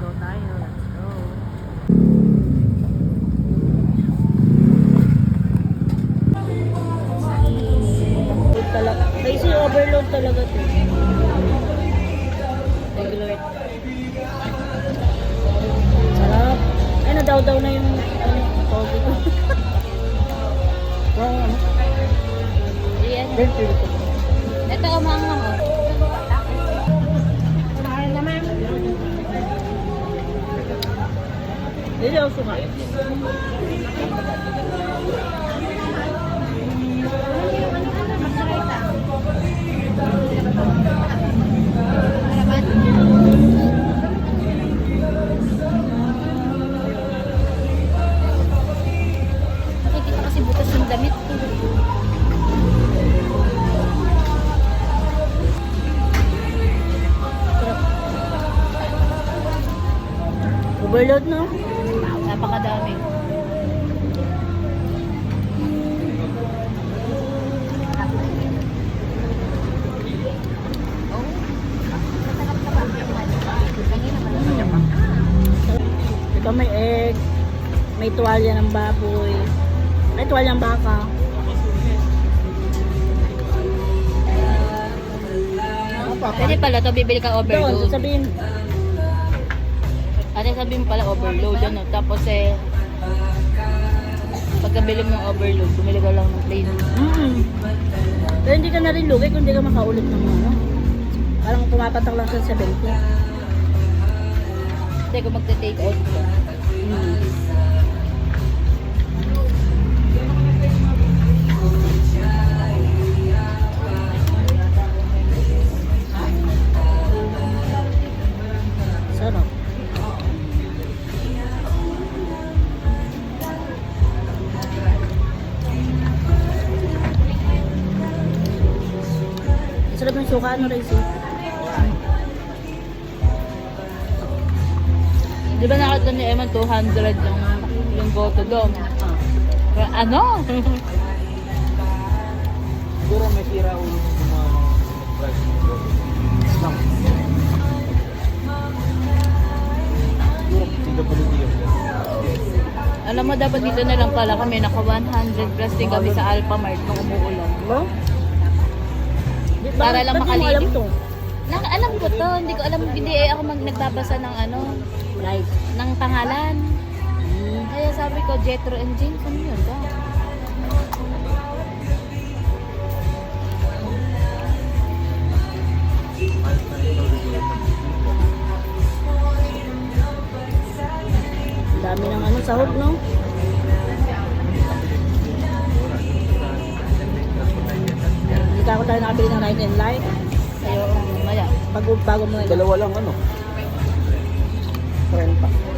tayo. Let's go. Talaga. Kasi overload talaga to. Regular. Sarap. Ay, nadaw-daw na yung ano, coffee ko. Wow, ano? Ayan. Ko. Ko. Sarap. Overload, no? Napakadami. Ito may egg, may tuwalya ng baboy, may tuwalya ng baka. Pwede pala to bibili ka Doon, overload. sasabihin, Ate sabihin mo pala overload ano. Tapos eh pagkabili mo ng overload, bumili ka lang ng plain. mm Pero hindi ka na rin lugi kung hindi ka makaulit ng ano. Parang pumapatak lang sa 70. Hindi kung magte-take out. Mm. Suka, ano rice eh. Di ba nakita ni Eman 200 yung, yung boto doon? Ah. Ano? Siguro may sira ulo ng mga price yun. Alam mo, dapat dito na lang pala kami. Naka 100 plus din kami sa Alpha Mart nung umuulan. Ano? Para lang ba't di mo alam to? Nak alam ko to. Hindi ko alam. Hindi eh, ako mag nagbabasa ng ano, Right. ng pangalan. Hmm. Kaya sabi ko, Jetro and James, ano yun ba? Ang dami ng ano, sahog, no? Ako tayo nakabili ng right and light. Kayo, maya. Bago, bago mo na. Dalawa lang ano. 30.